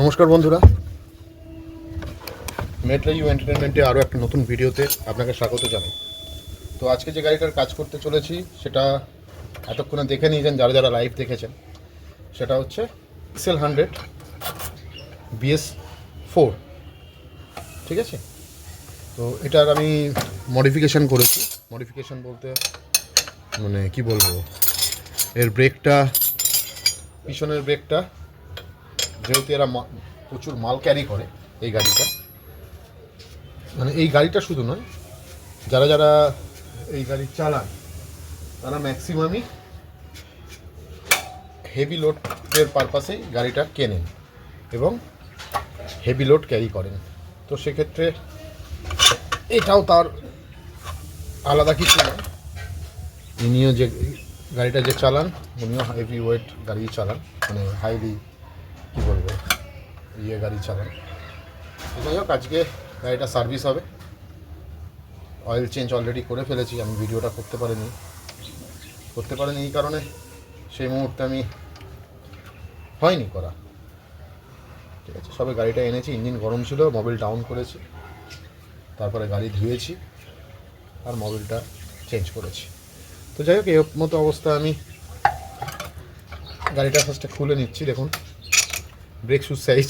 নমস্কার বন্ধুরা। মেট্রা ইউ এন্টারটেনমেন্টে আরও একটা নতুন ভিডিওতে আপনাকে স্বাগত জানাই। তো আজকে যে গাড়িটার কাজ করতে চলেছি, সেটা এতক্ষণে দেখে নিয়েছেন যারা যারা লাইভ দেখেছেন। সেটা হচ্ছে এক্সেল হান্ড্রেড বিএস ফোর ঠিক আছে? তো এটার আমি মডিফিকেশান করেছি। মডিফিকেশান বলতে মানে কি বলব? এর ব্রেকটা পিছনের ব্রেকটা যেহেতু এরা প্রচুর মাল ক্যারি করে এই গাড়িটা মানে এই গাড়িটা শুধু নয়, যারা যারা এই গাড়ি চালান, তারা ম্যাক্সিমামই হেভি লোডের পারপাসেই গাড়িটা কেনেন এবং হেভি লোড ক্যারি করেন। তো সেক্ষেত্রে এটাও তার আলাদা কিছু নয়। ইনিও যে গাড়িটা যে চালান, উনিও হেভি ওয়েট গাড়ি চালান মানে হাইলি কী বলব? ইয়ে গাড়ি চালান। যাই হোক, আজকে গাড়িটা সার্ভিস হবে। অয়েল চেঞ্জ অলরেডি করে ফেলেছি, আমি ভিডিওটা করতে পারিনি। করতে পারিনি এই কারণে সেই মুহূর্তে আমি হয়নি করা। ঠিক আছে, সবে গাড়িটা এনেছি ইঞ্জিন গরম ছিল মোবিল ডাউন করেছি। তারপরে গাড়ি ধুয়েছি আর মোবিলটা চেঞ্জ করেছি। তো যাই হোক, এই মতো অবস্থা আমি গাড়িটা ফার্স্টে খুলে নিচ্ছি, দেখুন। ব্রেক শুজ সাইজ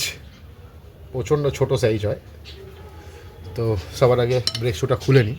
প্রচণ্ড ছোট সাইজ হয়। তো সবার আগে ব্রেক শুটা খুলে নিই।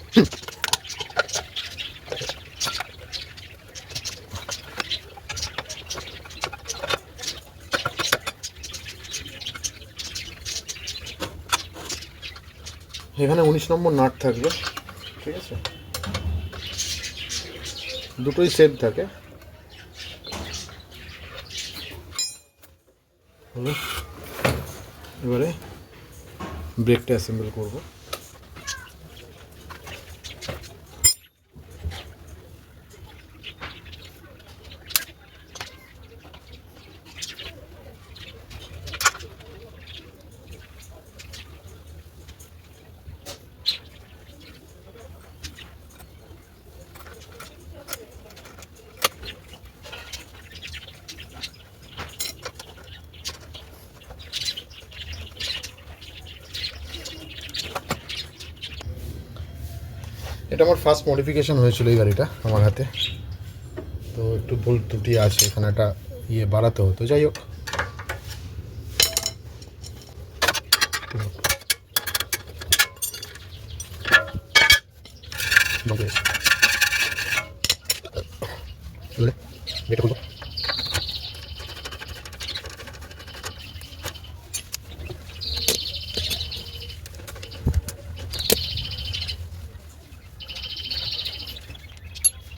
এখানে উনিশ নম্বর নাট থাকবে ঠিক আছে? দুটোই সেট থাকে। এবারে ব্রেকটা অ্যাসেম্বল করব। এটা আমার ফার্স্ট মডিফিকেশান হয়েছিল এই গাড়িটা আমার হাতে। তো একটু ভুল ত্রুটি আছে, এখানে একটা ইয়ে বাড়াতে হতো যাই হোক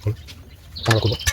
これ、タバこの。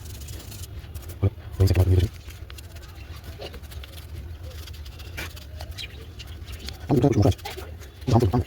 한번 잡고 죽어야지. 다음 번, 다음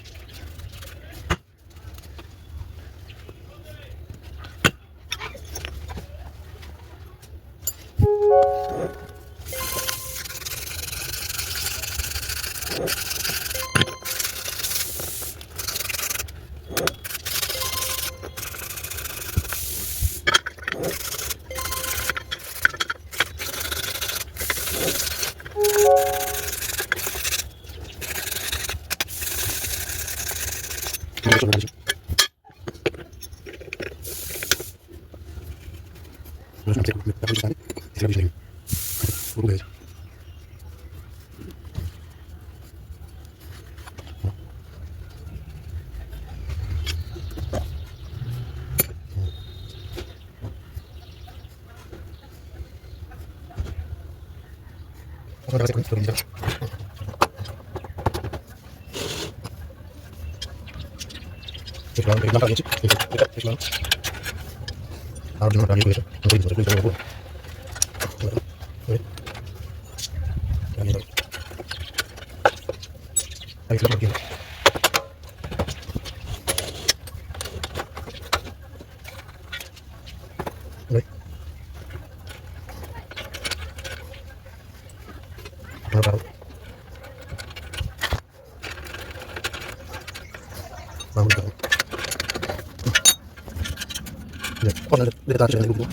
이렇게 나가겠지? 이렇게 나가겠지? 바로 들어가겠지? 이렇게 들어가고 네, 어, 네, 네, 나 지금 누구?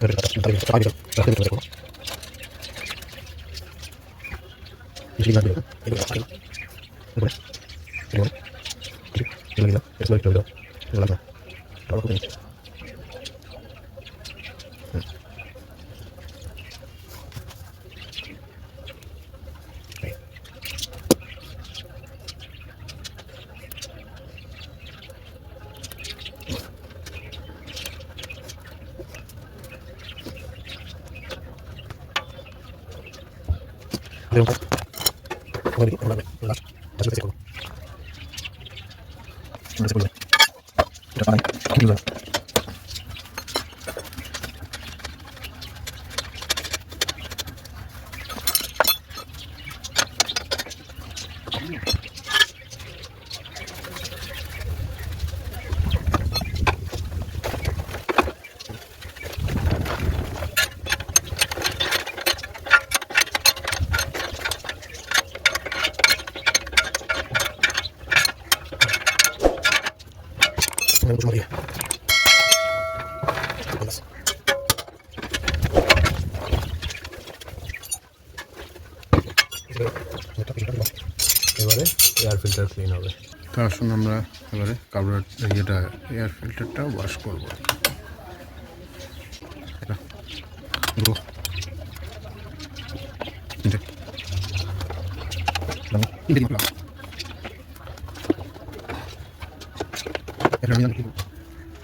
Gracias. でも、この時、このダメ、このダメ、大丈夫ですよ、この。これです、これです。いらない。いらない。Şimdi ucuma diye. এবারে এয়ার ফিল্টার ক্লিন হবে। তো আসুন আমরা এবারে কাবলার ইয়েটা এয়ার ফিল্টারটা ওয়াশ করব। এটা।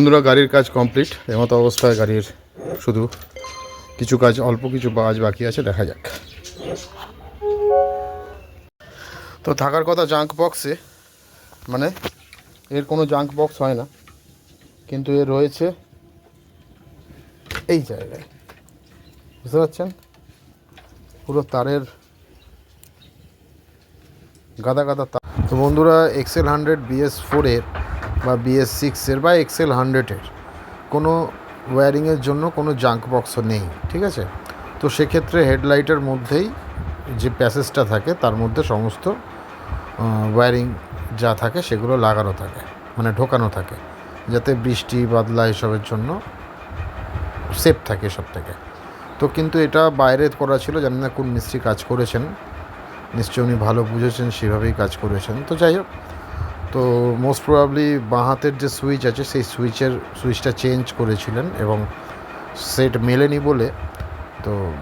বন্ধুরা, গাড়ির কাজ কমপ্লিট এমতো অবস্থায় গাড়ির শুধু কিছু কাজ, অল্প কিছু কাজ বাকি আছে, দেখা যাক। তো থাকার কথা জাঙ্ক বক্সে মানে এর কোনো জাঙ্ক বক্স হয় না। কিন্তু এর রয়েছে এই জায়গায়। বুঝতে পারছেন? পুরো তারের গাদা গাদা তার। তো বন্ধুরা, এক্সেল হান্ড্রেড বিএস ফোরের বা বিএস সিক্সের বা এক্সেল হান্ড্রেডের কোনো ওয়্যারিংয়ের জন্য কোনো জাঙ্ক বক্সও নেই, ঠিক আছে? তো সেক্ষেত্রে হেডলাইটের মধ্যেই যে প্যাসেজটা থাকে, তার মধ্যে সমস্ত ওয়্যারিং যা থাকে সেগুলো লাগানো থাকে মানে ঢোকানো থাকে, যাতে বৃষ্টি, বাদলা এসবের জন্য সেফ থাকে সব থেকে তো কিন্তু এটা বাইরে করা ছিল, জানি না কোন মিস্ত্রি কাজ করেছেন, নিশ্চয়ই উনি ভালো বুঝেছেন, সেভাবেই কাজ করেছেন। তো যাই হোক তো মোস্ট প্রবাবলি বাঁ হাতের যে সুইচ আছে, সেই সুইচের সুইচটা চেঞ্জ করেছিলেন এবং সেট মেলেনি বলে। তো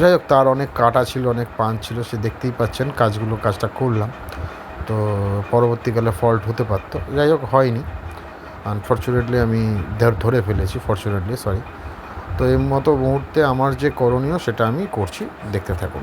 যাই হোক, তার অনেক কাটা ছিল, অনেক পান ছিল, সে দেখতেই পাচ্ছেন কাজগুলো, কাজটা করলাম। তো পরবর্তীকালে ফল্ট হতে পারতো। যাই হোক, হয়নি। আনফর্চুনেটলি আমি ধর- ফেলেছি ফর্চুনেটলি সরি তো এর মতো মুহূর্তে আমার যে করণীয়, সেটা আমি করছি। দেখতে থাকুন।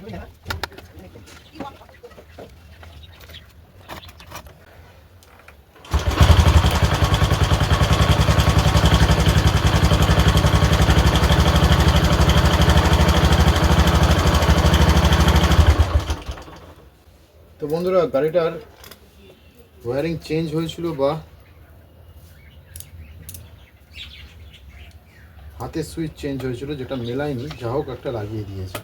তো বন্ধুরা, গাড়িটার ওয়্যারিং চেঞ্জ হয়েছিল বা হাতের সুইচ চেঞ্জ হয়েছিল, যেটা মেলায়নি, যা হোক একটা লাগিয়ে দিয়েছে।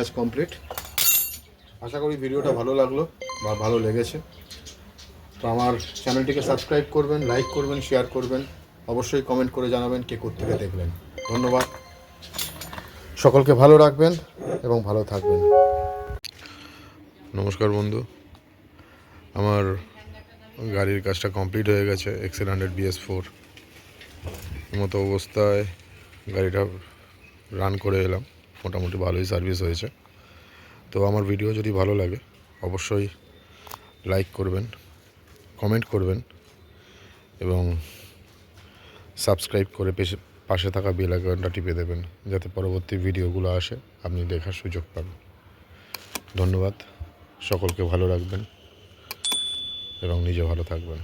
কাজ কমপ্লিট আশা করি ভিডিওটা ভালো লাগল বা ভালো লেগেছে। তো আমার চ্যানেলটিকে সাবস্ক্রাইব করবেন লাইক করবেন শেয়ার করবেন। অবশ্যই কমেন্ট করে জানাবেন কে কোথেকে দেখলেন। ধন্যবাদ। সকলকে ভালো রাখবেন এবং ভালো থাকবেন। নমস্কার বন্ধু। আমার গাড়ির কাজটা কমপ্লিট হয়ে গেছে এক্সেল হান্ড্রেড বিএস ফোর মতো অবস্থায় গাড়িটা রান করে এলাম। মোটামুটি ভালোই সার্ভিস হয়েছে। তো আমার ভিডিও যদি ভালো লাগে, অবশ্যই লাইক করবেন কমেন্ট করবেন এবং সাবস্ক্রাইব করে পেশে পাশে থাকা বেল আইকনটা টিপে দেবেন, যাতে পরবর্তী ভিডিওগুলো আসে, আপনি দেখার সুযোগ পান। ধন্যবাদ, সকলকে ভালো রাখবেন এবং নিজে ভালো থাকবেন।